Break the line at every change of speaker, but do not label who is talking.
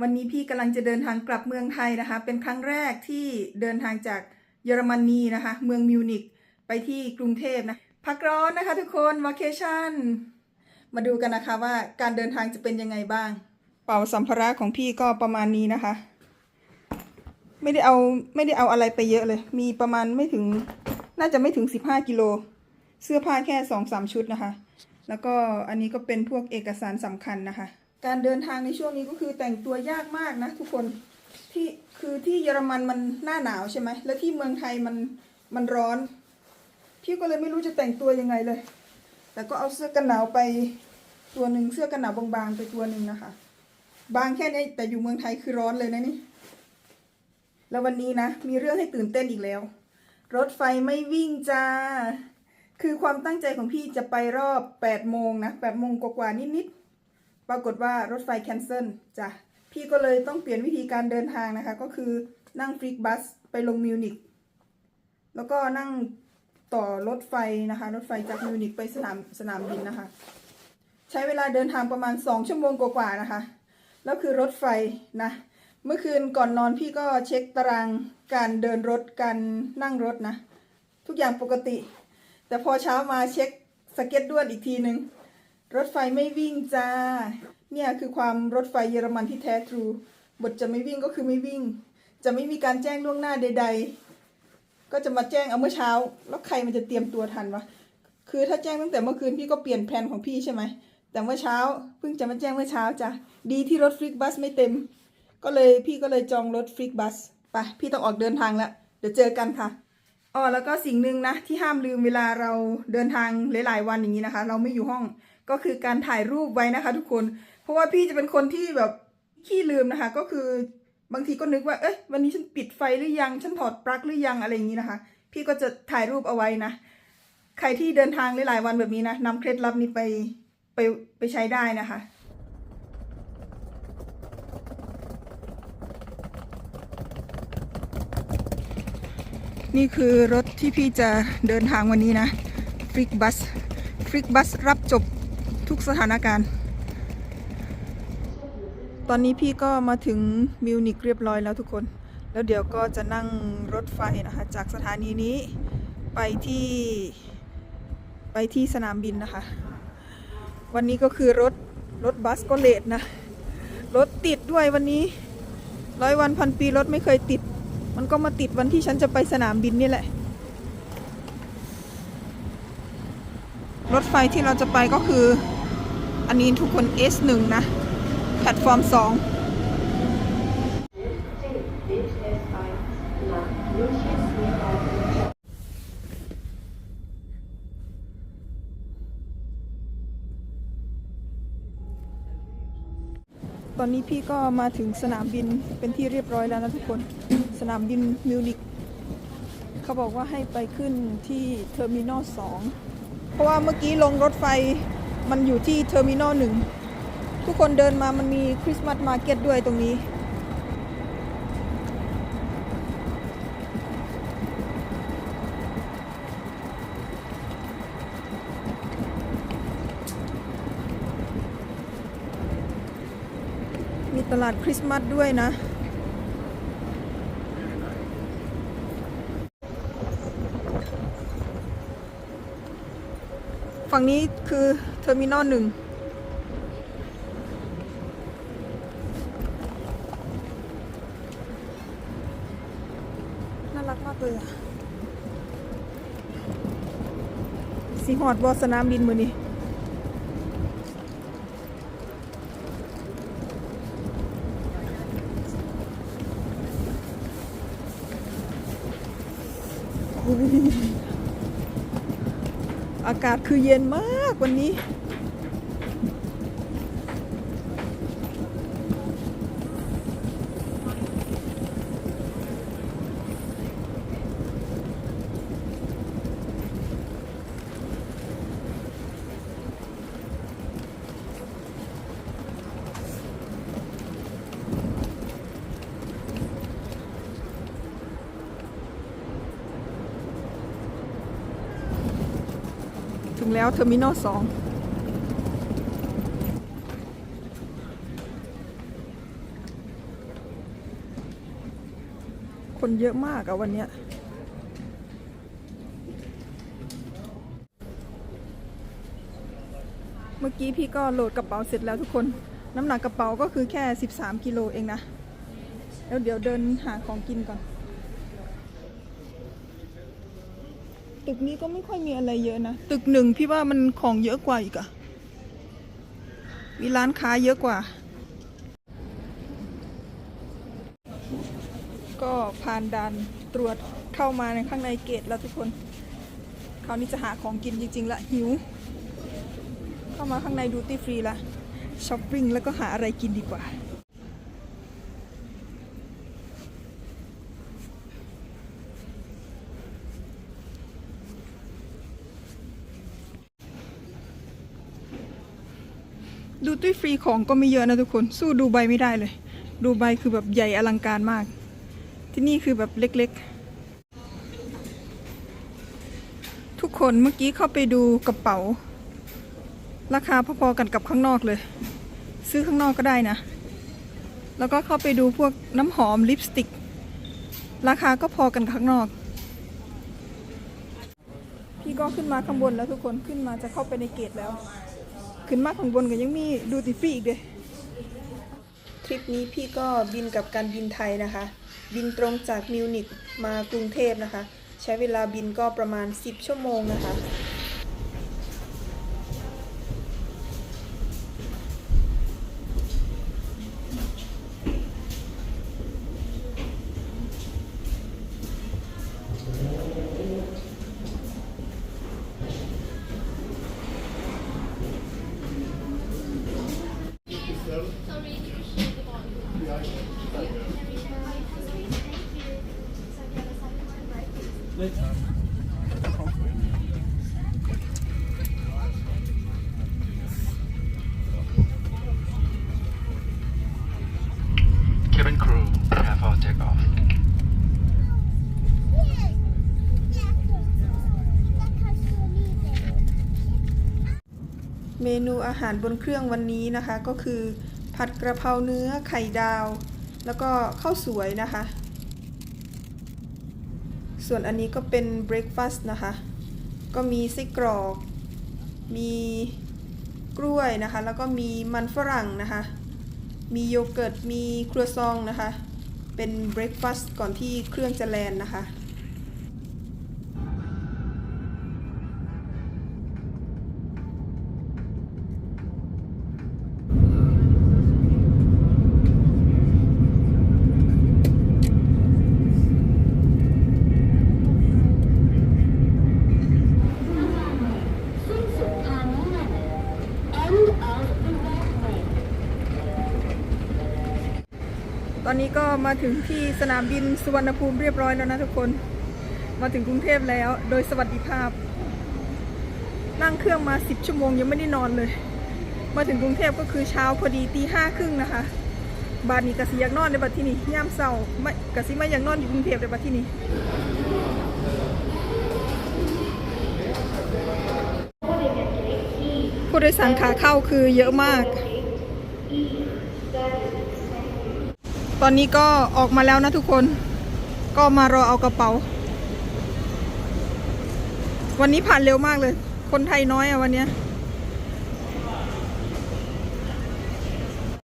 วันนี้พี่กำลังจะเดินทางกลับเมืองไทยนะคะ เป็นครั้งแรกที่เดินทางจากเยอรมนีนะคะ เมืองมิวนิกไปที่กรุงเทพนะ พักร้อนนะคะทุกคนว a เคชั่น มาดูกันนะคะว่าการเดินทางจะเป็นยังไงบ้าง เป่าสัมภาระของพี่ก็ประมาณนี้นะคะ ไม่ได้เอาไม่ได้เอาอะไรไปเยอะเลย มีประมาณไม่ถึงน่าจะไม่ถึง 15 กิโล เสื้อผ้าแค่สองสามชุดนะคะ แล้วก็อันนี้ก็เป็นพวกเอกสารสำคัญนะคะ การเดินทางในช่วงนี้ก็คือแต่งตัวยากมากนะทุกคนที่คือที่เยอรมันมันหน้าหนาวใช่ไหมแล้วที่เมืองไทยมันมันร้อน พี่ก็เลยไม่รู้จะแต่งตัวยังไงเลยแต่ก็เอาเสื้อกันหนาวไปตัวหนึ่งเสื้อกันหนาวบางๆไปตัวหนึ่งนะคะ บางแค่นี้แต่อยู่เมืองไทยคือร้อนเลยนะนี่แล้ววันนี้นะมีเรื่องให้ตื่นเต้นอีกแล้ว รถไฟไม่วิ่งจ้าคือความตั้งใจของพี่จะไปรอบ8โมงนะ8โมงกว่าๆนิดๆ ปรากฏว่ารถไฟแคนเซิลจ้ะพี่ก็เลยต้องเปลี่ยนวิธีการเดินทางนะคะ ก็คือนั่งฟรีกบัสไปลงมิวนิกแล้วก็นั่งต่อรถไฟนะคะ รถไฟจากมิวนิกไปสนามสนามบินนะคะ ใช้เวลาเดินทางประมาณ 2 ชั่วโมงกว่าๆนะคะ แล้วคือรถไฟนะ เมื่อคืนก่อนนอนพี่ก็เช็คตารางการเดินรถการนั่งรถนะ ทุกอย่างปกติ แต่พอเช้ามาเช็คสเก็ตด้วนอีกทีหนึ่ง รถไฟไม่วิ่งจ้า เนี่ยคือความรถไฟเยอรมันที่แท้ทรู บทจะไม่วิ่งก็คือไม่วิ่ง จะไม่มีการแจ้งล่วงหน้าใด ๆ ก็จะมาแจ้งเอาเมื่อเช้า แล้วใครมันจะเตรียมตัวทันวะ คือถ้าแจ้งตั้งแต่เมื่อคืนพี่ก็เปลี่ยนแผนของพี่ใช่ไหม แต่เมื่อเช้าเพิ่งจะมาแจ้งเมื่อเช้าจ้ะ ดีที่รถฟลิกบัสไม่เต็ม ก็เลยพี่ก็เลยจองรถฟลิกบัส ไปพี่ต้องออกเดินทางแล้ว เดี๋ยวเจอกันค่ะอ๋อแล้วก็สิ่งหนึ่งนะที่ห้ามลืมเวลาเราเดินทางหลายๆวันอย่างนี้นะคะ เราไม่อยู่ห้อง ก็คือการถ่ายรูปไว้นะคะ ทุกคน เพราะว่าพี่จะเป็นคนที่แบบขี้ลืมนะคะ ก็คือบางทีก็นึกว่า เอ๊ะวันนี้ฉันปิดไฟหรือยัง ฉันถอดปลั๊กหรือยังอะไรอย่างนี้นะคะ พี่ก็จะถ่ายรูปเอาไว้นะ ใครที่เดินทางหลายๆวันแบบนี้นะนำเคล็ดลับนี้ไปไปไปใช้ได้นะคะนี่คือรถที่พี่จะเดินทางวันนี้นะฟริกบัสฟริกบัสรับจบ ทุกสถานการณ์ ตอนนี้พี่ก็มาถึงมิวนิกเรียบร้อยแล้วทุกคน แล้วเดี๋ยวก็จะนั่งรถไฟนะคะจากสถานีนี้ไปที่ไปที่สนามบินนะคะ วันนี้ก็คือรถรถบัสก็เลทนะ รถติดด้วยวันนี้ร้อยวันพันปีรถไม่เคยติด มันก็มาติดวันที่ฉันจะไปสนามบินนี่แหละ รถไฟที่เราจะไปก็คือ อันนี้ทุกคน S1 นะ แพลตฟอร์ม 2ตอนนี้พี่ก็มาถึงสนามบินเป็นที่เรียบร้อยแล้วนะทุกคน สนามบินมิวนิกเขาบอกว่าให้ไปขึ้นที่เทอร์มินอล2เพราะว่าเมื่อกี้ลงรถไฟ มันอยู่ที่เทอร์มินอล1ทุกคนเดินมามันมีคริสต์มาสมาร์เก็ตด้วยตรงนี้ มีตลาดคริสต์มาสด้วยนะฝั่งนี้คือ เทอร์มินอลหนึ่งน่ารักมากเลยอะสีหอดบอสนามบินมือนี่อ อากาศคือเย็นมากวันนี้ ถึงแล้วเทอร์มินอลสองคนเยอะมากอะวันเนี้ยเมื่อกี้พี่ก็โหลดกระเป๋าเสร็จแล้วทุกคน น้ำหนักกระเป๋าก็คือแค่ 13 กิโลเองนะ แล้วเดี๋ยวเดินหาของกินก่อน ตึกนี้ก็ไม่ค่อยมีอะไรเยอะนะ ตึกหนึ่งพี่ว่ามันของเยอะกว่าอีกอะมีร้านค้าเยอะกว่า ก็ผ่านด่านตรวจเข้ามาในข้างในเกตแล้วทุกคน คราวนี้จะหาของกินจริงๆละหิว เข้ามาข้างในดูตี้ฟรีละช้อปปิ้งแล้วก็หาอะไรกินดีกว่า ดูตี้ฟรีของก็ไม่เยอะนะทุกคน สู้ดูใบไม่ได้เลย ดูใบคือแบบใหญ่อลังการมาก ที่นี่คือแบบเล็กๆ ทุกคนเมื่อกี้เข้าไปดูกระเป๋า ราคาพอๆกันกับข้างนอกเลย ซื้อข้างนอกก็ได้นะ แล้วก็เข้าไปดูพวกน้ำหอมลิปสติก ราคาก็พอกันข้างนอก พี่ก็ขึ้นมาข้างบนแล้วทุกคนขึ้นมาจะเข้าไปในเกตแล้ว ขึ้นมาข้างบนก็ยังมีดูติฟีอีกเลยทริปนี้พี่ก็บินกับการบินไทยนะคะ บินตรงจากมิวนิกมากรุงเทพนะคะ ใช้เวลาบินก็ประมาณ 10 ชั่วโมงนะคะ
Cabin crew, prepare for takeoff.
เมนูอาหารบนเครื่องวันนี้นะคะ ก็คือ ผัดกระเพราเนื้อไข่ดาว แล้วก็ข้าวสวยนะคะ ส่วนอันนี้ก็เป็นเบรคฟาสต์นะคะ ก็มีไส้กรอก มีกล้วยนะคะ แล้วก็มีมันฝรั่งนะคะ มีโยเกิร์ต มีครัวซองนะคะ เป็นเบรคฟาสต์ก่อนที่เครื่องจะแลนนะคะ
สิ้นสุดทางเลื่อน End of the runway
ตอนนี้ก็มาถึงที่สนามบินสุวรรณภูมิเรียบร้อยแล้วนะทุกคน มาถึงกรุงเทพแล้ว โดยสวัสดิภาพ นั่งเครื่องมา 10 ชั่วโมงยังไม่ได้นอนเลย มาถึงกรุงเทพก็คือเช้าพอดีตีห้าครึ่งนะคะ บานนี้กะสิอยากนอนในบัดที่นี่ย่ามเศร้าไม่กะสิไม่อยากนอนอยู่กรุงเทพในบัดที่นี่ผู้โดยสารขาเข้าคือเยอะมาก ตอนนี้ก็ออกมาแล้วนะทุกคน ก็มารอเอากระเป๋า วันนี้ผ่านเร็วมากเลย คนไทยน้อยอะวันเนี้ย